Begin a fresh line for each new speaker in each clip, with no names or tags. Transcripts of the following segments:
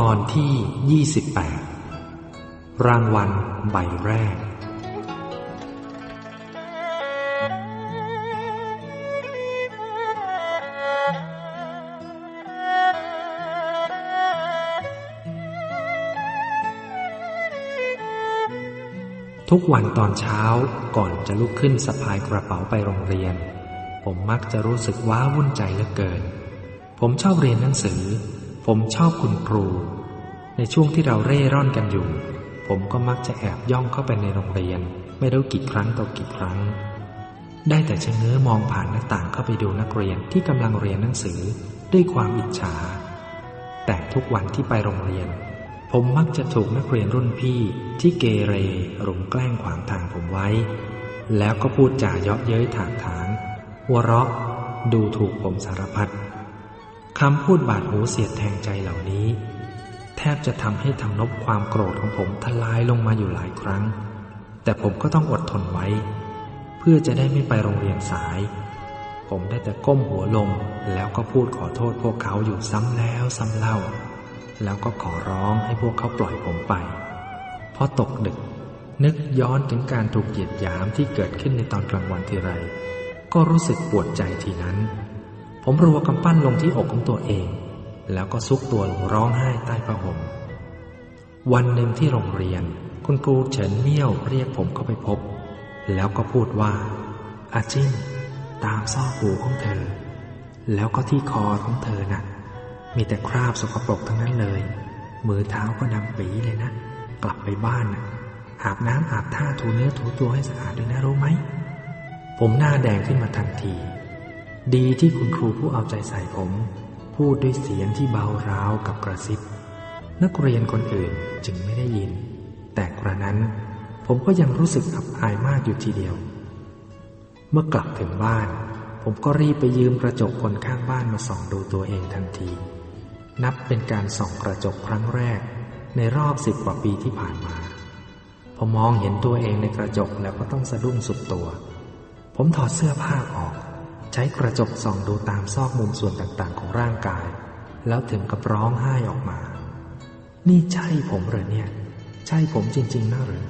ตอนที่ 28 รางวัลใบแรก ทุกวันตอนเช้าก่อนจะลุกขึ้นสะพายกระเป๋าไปโรงเรียน ผมมักจะรู้สึกว้าวุ่นใจเหลือเกิน ผมชอบเรียนหนังสือ ผมชอบคุณครู ในช่วงที่เราเร่ร่อนกันอยู่ ผมก็มักจะแอบย่องเข้าไปในโรงเรียน ไม่รู้กี่ครั้งต่อกี่ครั้ง ได้แต่ชะเง้อมองผ่านหน้าต่างเข้าไปดูนักเรียนที่กำลังเรียนหนังสือด้วยความอิจฉา แต่ทุกวันที่ไปโรงเรียน ผมมักจะถูกนักเรียนรุ่นพี่ที่เกเรรุมแกล้งขวางทางผมไว้ แล้วก็พูดจาเยาะเย้ยถากถางหัวเราะดูถูกผมสารพัด คำพูดบาดหูเสียดแทงใจเหล่านี้ แทบจะทำให้ทำนบความโกรธของผมทลายลงมาอยู่หลายครั้ง แต่ผมก็ต้องอดทนไว้ เพื่อจะได้ไม่ไปโรงเรียนสาย ผมได้แต่ก้มหัวลงแล้วก็พูดขอโทษพวกเขาอยู่ซ้ำแล้วซ้ำเล่า แล้วก็ขอร้องให้พวกเขาปล่อยผมไปพอตกดึก นึกย้อนถึงการถูกเหยียดหยามที่เกิดขึ้นในตอนกลางวันทีไร ก็รู้สึกปวดใจทีนั้น ผมรัวกำปั้นลงที่อกของตัวเอง แล้วก็ซุกตัวลงร้องไห้ใต้ผ้าห่มวันหนึ่งที่โรงเรียน คุณครูเฉินเมี่ยวเรียกผมเข้าไปพบ แล้วก็พูดว่าอาจิ้นตามซอกหูของเธอ แล้วก็ที่คอของเธอน่ะ มีแต่คราบสกปรกทั้งนั้นเลย มือเท้าก็ดำปีเลยนะ กลับไปบ้านนะอาบน้ำอาบท่าถูเนื้อถูตัวให้สะอาดด้วยนะรู้ไหม ผมหน้าแดงขึ้นมาทันที ดีที่คุณครูผู้เอาใจใส่ผม พูดด้วยเสียงที่เบาราวกับกระซิบ นักเรียนคนอื่นจึงไม่ได้ยิน แต่กระนั้นผมก็ยังรู้สึกอับอายมากอยู่ทีเดียว เมื่อกลับถึงบ้าน ผมก็รีบไปยืมกระจกคนข้างบ้านมาส่องดูตัวเองทันที นับเป็นการส่องกระจกครั้งแรก ในรอบสิบกว่าปีที่ผ่านมาพอมองเห็นตัวเองในกระจกแล้วก็ต้องสะดุ้งสุดตัว ผมถอดเสื้อผ้าออก ใช้กระจกส่องดูตามซอกมุมส่วนต่างๆ ของร่างกาย แล้วถึงกับร้องไห้ออกมา นี่ใช่ผมเหรอเนี่ย ใช่ผมจริงๆนะหรือ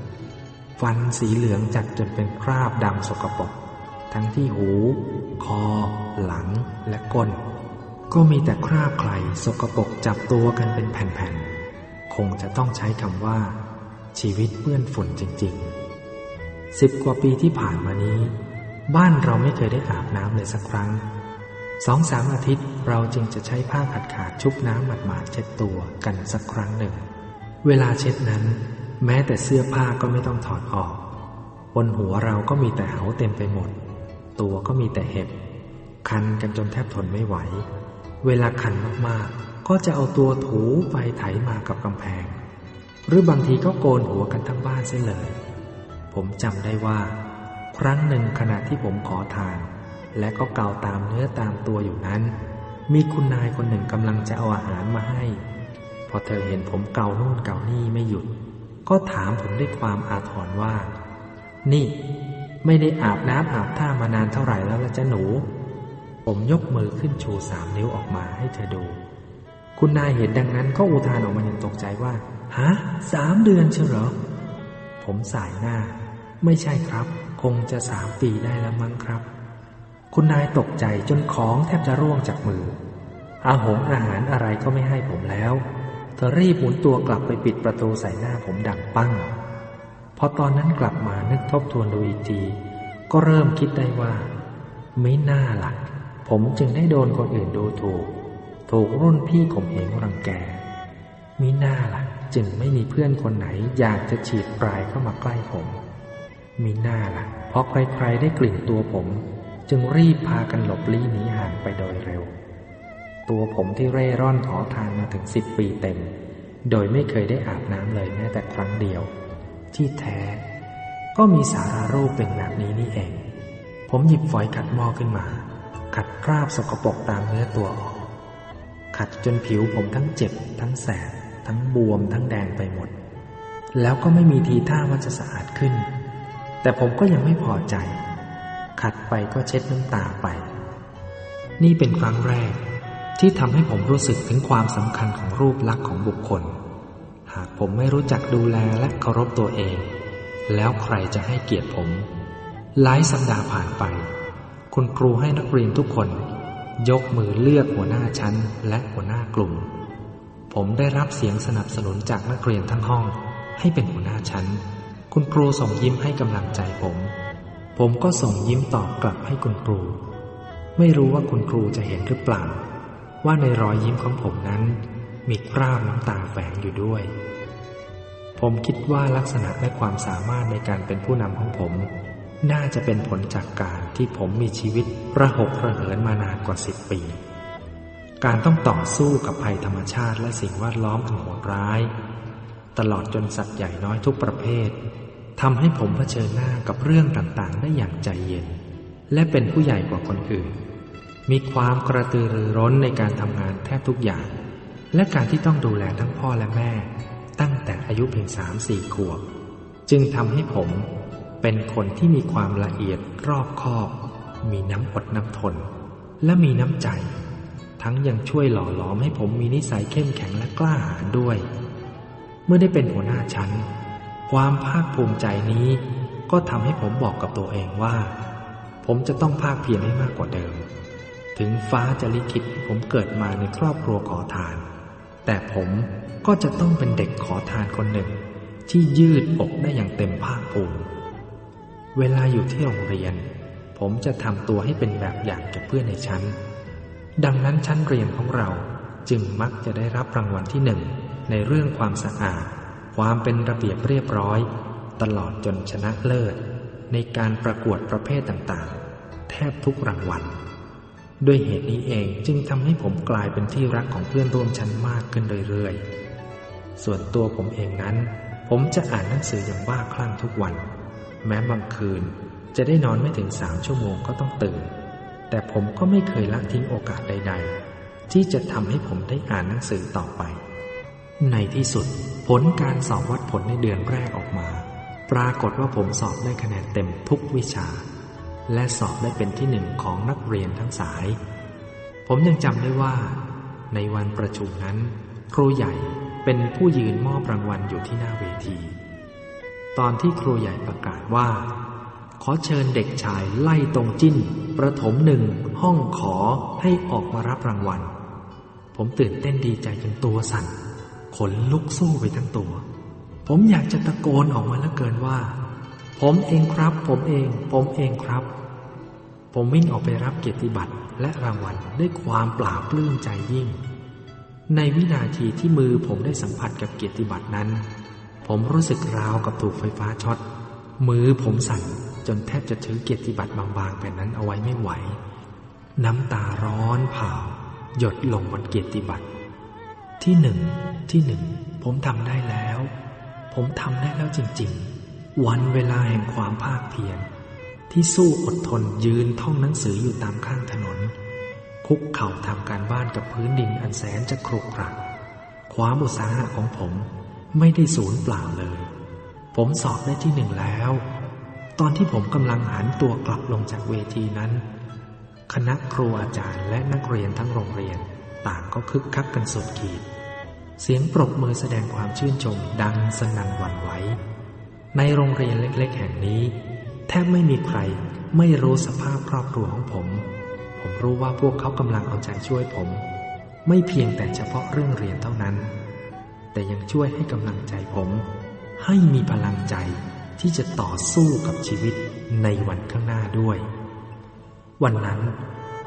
ฟันสีเหลืองจัดจนเป็นคราบดำสกปรกทั้งที่หู คอ หลังและก้น ก็มีแต่คราบใครสกปรกจับตัวกันเป็นแผ่นๆ คงจะต้องใช้คำว่า ชีวิตเปื้อนฝุ่นจริงๆสิบกว่าปีที่ผ่านมานี้ บ้านเราไม่เคยได้อาบน้ำเลยสักครั้งสองสามอาทิตย์เราจึงจะใช้ผ้าขาดขาดชุบน้ำหมาดๆเช็ดตัวกันสักครั้งหนึ่ง เวลาเช็ดนั้น แม้แต่เสื้อผ้าก็ไม่ต้องถอดออก บนหัวเราก็มีแต่เหาเต็มไปหมด ตัวก็มีแต่เห็บ คันกันจนแทบทนไม่ไหว เวลาคันมากๆ ก็จะเอาตัวถูไปไถมากับกำแพง หรือบางทีก็โกนหัวกันทั้งบ้านเสียเลย ผมจำได้ว่า ครั้งหนึ่งขณะที่ผมขอทาน และก็เกาตามเนื้อตามตัวอยู่นั้น มีคุณนายคนหนึ่งกำลังจะเอาอาหารมาให้ พอเธอเห็นผมเกาโน่นเกานี่ไม่หยุด ก็ถามผมด้วยความอาถรรพ์ว่า นี่ ไม่ได้อาบน้ำอาบท่ามานานเท่าไหร่แล้วละจ้ะหนู ผมยกมือขึ้นชูสามนิ้วออกมาให้เธอดู คุณนายเห็นดังนั้นก็อุทานออกมาอย่างตกใจว่าฮะสามเดือนเชียวเหรอผมสายหน้า ไม่ใช่ครับ คงจะสามปีได้แล้วมั้งครับ คุณนายตกใจจนของแทบจะร่วงจากมือ อาหงอาหารอะไรก็ไม่ให้ผมแล้ว เธอรีบหมุนตัวกลับไปปิดประตูใส่หน้าผมดังปั้ง พอตอนนั้นกลับมานึกทบทวนดูอีกที ก็เริ่มคิดได้ว่า ไม่น่าล่ะ ผมจึงได้โดนคนอื่นดูถูก ถูกรุ่นพี่ข่มเหงรังแกมิน่าล่ะ จึงไม่มีเพื่อนคนไหนอยากจะฉีดปลายเข้ามาใกล้ผมมิน่าล่ะ พราะใครๆได้กลิ่นตัวผม จึงรีบพากันหลบลี้หนีห่างไปโดยเร็ว ตัวผมที่เร่ร่อนขอทานมาถึงสิบปีเต็ม โดยไม่เคยได้อาบน้ำเลยแม้แต่ครั้งเดียว ที่แท้ ก็มีสารารูปเป็นแบบนี้นี่เอง ผมหยิบฝอยขัดหม้อขึ้นมา ขัดคราบสกปรกตามเนื้อตัวออก ขัดจนผิวผมทั้งเจ็บ ทั้งแสบทั้งบวมทั้งแดงไปหมด แล้วก็ไม่มีทีท่าว่าจะสะอาดขึ้น แต่ผมก็ยังไม่พอใจ ขัดไปก็เช็ดน้ำตาไป นี่เป็นครั้งแรกที่ทำให้ผมรู้สึกถึงความสำคัญของรูปลักษณ์ของบุคคล หากผมไม่รู้จักดูแลและเคารพตัวเอง แล้วใครจะให้เกียรติผม หลายสัปดาห์ผ่านไป คุณครูให้นักเรียนทุกคน ยกมือเลือกหัวหน้าชั้นและหัวหน้ากลุ่ม ผมได้รับเสียงสนับสนุนจากนักเรียนทั้งห้องให้เป็นหัวหน้าชั้น คุณครูส่งยิ้มให้กำลังใจผม ผมก็ส่งยิ้มตอบกลับให้คุณครู ไม่รู้ว่าคุณครูจะเห็นหรือเปล่า ว่าในรอยยิ้มของผมนั้น มีคราบน้ำตาแฝงอยู่ด้วย ผมคิดว่าลักษณะและความสามารถในการเป็นผู้นำของผม น่าจะเป็นผลจากการที่ผมมีชีวิตระหกระเหินมานานกว่าสิบปี การต้องต่อสู้กับภัยธรรมชาติและสิ่งแวดล้อมอันโหดร้ายตลอดจนสัตว์ใหญ่น้อยทุกประเภท ทำให้ผมเผชิญหน้ากับเรื่องต่างๆ ได้อย่างใจเย็น และเป็นผู้ใหญ่กว่าคนอื่น มีความกระตือรือร้นในการทำงานแทบทุกอย่าง และการที่ต้องดูแลทั้งพ่อและแม่ ตั้งแต่อายุเพียงสามสี่ขวบ จึงทำให้ผมเป็นคนที่มีความละเอียดรอบคอบ มีน้ำอดน้ำทน และมีน้ำใจ ทั้งยังช่วยหล่อหลอมให้ผมมีนิสัยเข้มแข็งและกล้าหาญด้วย เมื่อได้เป็นหัวหน้าชั้น ความภาคภูมิใจนี้ ก็ทำให้ผมบอกกับตัวเองว่า ผมจะต้องภาคเพียรให้มากกว่าเดิม ถึงฟ้าจะลิขิตผมเกิดมาในครอบครัวขอทาน แต่ผมก็จะต้องเป็นเด็กขอทานคนหนึ่ง ที่ยืดอกได้อย่างเต็มภาคภูมิ เวลาอยู่ที่โรงเรียน ผมจะทำตัวให้เป็นแบบอย่างแก่เพื่อนในชั้น ดังนั้นชั้นเรียนของเราจึงมักจะได้รับรางวัลที่หนึ่งในเรื่องความสะอาด ความเป็นระเบียบเรียบร้อย ตลอดจนชนะเลิศ ในการประกวดประเภทต่างๆ แทบทุกรางวัล ด้วยเหตุนี้เองจึงทำให้ผมกลายเป็นที่รักของเพื่อนร่วมชั้นมากขึ้นเรื่อยๆ ส่วนตัวผมเองนั้น ผมจะอ่านหนังสืออย่างบ้าคลั่งทุกวัน แม้บางคืนจะได้นอนไม่ถึงสามชั่วโมงก็ต้องตื่น แต่ผมก็ไม่เคยละทิ้งโอกาสใด ๆ ที่จะทำให้ผมได้อ่านหนังสือต่อไป ในที่สุด ผลการสอบวัดผลในเดือนแรกออกมา ปรากฏว่าผมสอบได้คะแนนเต็มทุกวิชา และสอบได้เป็นที่หนึ่งของนักเรียนทั้งสาย ผมยังจำได้ว่า ในวันประชุมนั้น ครูใหญ่เป็นผู้ยืนมอบรางวัลอยู่ที่หน้าเวที ตอนที่ครูใหญ่ประกาศว่า ขอเชิญเด็กชายไล่ตรงจิ้น ประถมหนึ่งห้องขอให้ออกมารับรางวัล ผมตื่นเต้นดีใจจนตัวสั่น ขนลุกสู้ไปทั้งตัว ผมอยากจะตะโกนออกมาแล้วเกินว่า ผมเองครับ ผมเอง ผมเองครับ ผมวิ่งออกไปรับเกียรติบัตรและรางวัลด้วยความปลาบปลื้มใจยิ่ง ในวินาทีที่มือผมได้สัมผัสกับเกียรติบัตรนั้น ผมรู้สึกราวกับถูกไฟฟ้าช็อต มือผมสั่นจนแทบจะถือเกียรติบัตรบางๆแผ่นนั้นเอาไว้ไม่ไหว น้ำตาร้อนเผาหยดลงบนเกียรติบัตรที่หนึ่ง ที่หนึ่งผมทำได้แล้ว ผมทำได้แล้วจริง ๆ วันเวลาแห่งความภาคเพียรที่สู้อดทนยืนท่องหนังสืออยู่ตามข้างถนน คุกเข่าทำการบ้านกับพื้นดินอันแสนจะครุขระความอุตสาหะของผมไม่ได้สูญเปล่าเลย ผมสอบได้ที่หนึ่งแล้ว ตอนที่ผมกำลังหันตัวกลับลงจากเวทีนั้น คณะครูอาจารย์และนักเรียนทั้งโรงเรียน ต่างก็คึกคักกันสุดขีด เสียงปรบมือแสดงความชื่นชมดังสนั่นหวั่นไหว ในโรงเรียนเล็กๆ แห่งนี้ แทบไม่มีใครไม่รู้สภาพครอบครัวของผม ผมรู้ว่าพวกเขากำลังเอาใจช่วยผม ไม่เพียงแต่เฉพาะเรื่องเรียนเท่านั้น แต่ยังช่วยให้กำลังใจผม ให้มีพลังใจที่จะต่อสู้กับชีวิตในวันข้างหน้าด้วย วันนั้น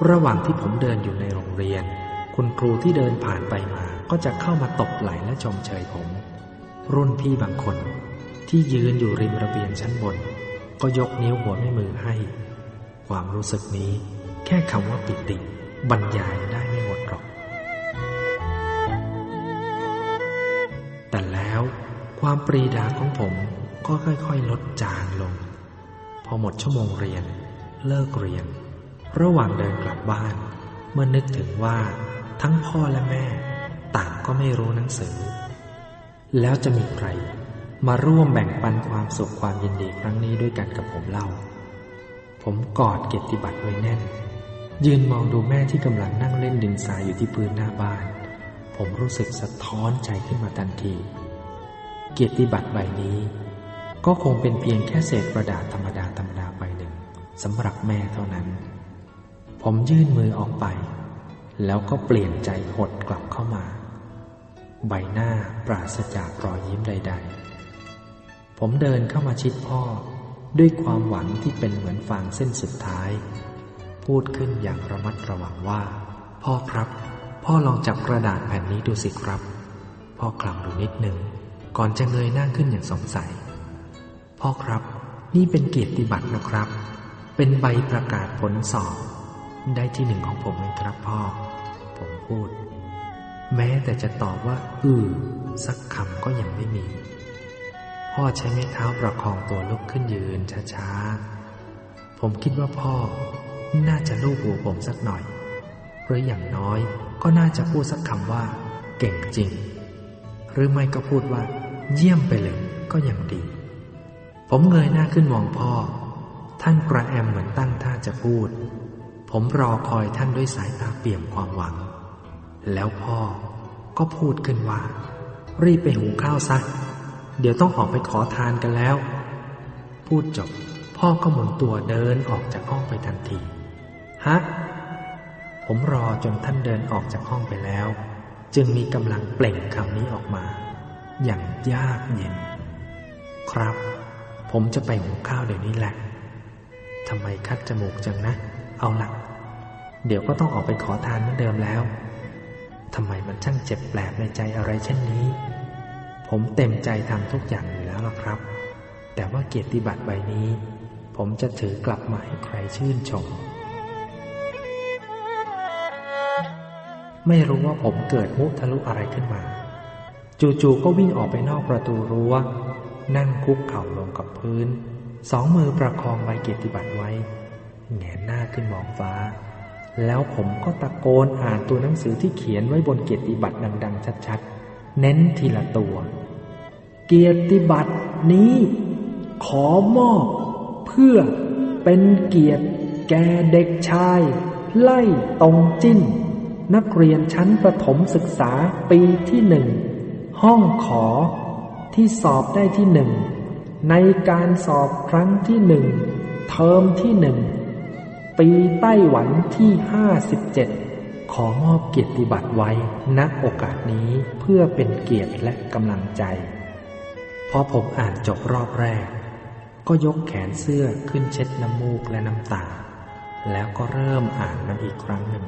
ระหว่างที่ผมเดินอยู่ในโรงเรียน คุณครูที่เดินผ่านไปมา ก็จะเข้ามาตบไหล่และชมเชยผม รุ่นพี่บางคน ที่ยืนอยู่ริมระเบียงชั้นบน ก็ยกนิ้วหัวแม่มือให้ ความรู้สึกนี้แค่คำว่าปิติบรรยายได้ไม่หมดหรอก แต่แล้วความปรีดาของผมก็ค่อยๆ ลดจางลง พอหมดชั่วโมงเรียน เลิกเรียน ระหว่างเดินกลับบ้าน เมื่อนึกถึงว่า ทั้งพ่อและแม่ ต่างก็ไม่รู้หนังสือ แล้วจะมีใคร มาร่วมแบ่งปันความสุขความยินดีครั้งนี้ด้วยกันกับผมเล่า ผมกอดเกียรติบัตรไว้แน่น ยืนมองดูแม่ที่กำลังนั่งเล่นดินทรายอยู่ที่พื้นหน้าบ้าน ผมรู้สึกสะท้อนใจขึ้นมาทันที เกียรติบัตรใบนี้ ก็คงเป็นเพียงแค่เศษกระดาษธรรมดาธรรมดาใบหนึ่งสำหรับแม่เท่านั้น ผมยื่นมือออกไป แล้วก็เปลี่ยนใจหดกลับเข้ามา ใบหน้าปราศจากรอยยิ้มใด ๆ ผมเดินเข้ามาชิดพ่อด้วยความหวังที่เป็นเหมือนฟางเส้นสุดท้าย พูดขึ้นอย่างระมัดระวังว่า พ่อครับ พ่อลองจับกระดาษแผ่นนี้ดูสิครับ พ่อคลำดูนิดหนึ่ง ก่อนจะเงยหน้าขึ้นอย่างสงสัย พ่อครับ นี่เป็นเกียรติบัตรนะครับ เป็นใบประกาศผลสอบ ได้ที่หนึ่งของผมเองครับพ่อ ผมพูด แม้แต่จะตอบว่า อือสักคำก็ยังไม่มี พ่อใช้ไม้เท้าประคองตัวลุกขึ้นยืนช้าๆ ผมคิดว่าพ่อ น่าจะลูบหัวผมสักหน่อย หรืออย่างน้อยก็น่าจะพูดสักคำว่า เก่งจริง หรือไม่ก็พูดว่า เยี่ยมไปเลยก็ยังดี ผมเงยหน้าขึ้นมองพ่อ ท่านกระแอมเหมือนตั้งท่าจะพูด ผมรอคอยท่านด้วยสายตาเปี่ยมความหวัง แล้วพ่อก็พูดขึ้นว่า รีบไปหุงข้าวซะ เดี๋ยวต้องออกไปขอทานกันแล้ว พูดจบ พ่อก็หมุนตัวเดินออกจากห้องไปทันที ฮะ ผมรอจนท่านเดินออกจากห้องไปแล้ว จึงมีกำลังเปล่งคำนี้ออกมา อย่างยากเย็น ครับ ผมจะไปหุงข้าวเดี๋ยวนี้แหละทำไมคัดจมูกจังนะ เอาละเดี๋ยวก็ต้องออกไปขอทานเหมือนเดิมแล้วทำไมมันช่างเจ็บแปลกในใจอะไรเช่นนี้ ผมเต็มใจทำทุกอย่างอยู่แล้วล่ะครับ แต่ว่าเกียรติบัตรใบนี้ ผมจะถือกลับมาให้ใครชื่นชม ไม่รู้ว่าผมเกิดมุทะลุอะไรขึ้นมา จู่ๆก็วิ่งออกไปนอกประตูรั้ว นั่งคุกเข่าลงกับพื้น สองมือประคองใบเกียรติบัตรไว้ แงนหน้าขึ้นมองฟ้า แล้วผมก็ตะโกนอ่านตัวหนังสือที่เขียนไว้บนเกียรติบัตรดัง ๆ ชัดๆ เน้นทีละตัว เกียรติบัตรนี้ ขอมอบ เพื่อเป็นเกียรติแก่เด็กชาย ไล่ตรงจิ้น นักเรียนชั้นประถมศึกษาปีที่หนึ่ง ห้องขอที่สอบได้ที่หนึ่ง ในการสอบครั้งที่หนึ่ง เทอมที่หนึ่ง ปีไต้หวันที่ 57 ขอมอบเกียรติบัตรไว้ณโอกาสนี้เพื่อเป็นเกียรติและกำลังใจ พอผมอ่านจบรอบแรก ก็ยกแขนเสื้อขึ้นเช็ดน้ำมูกและน้ำตา แล้วก็เริ่มอ่านมันอีกครั้งหนึ่ง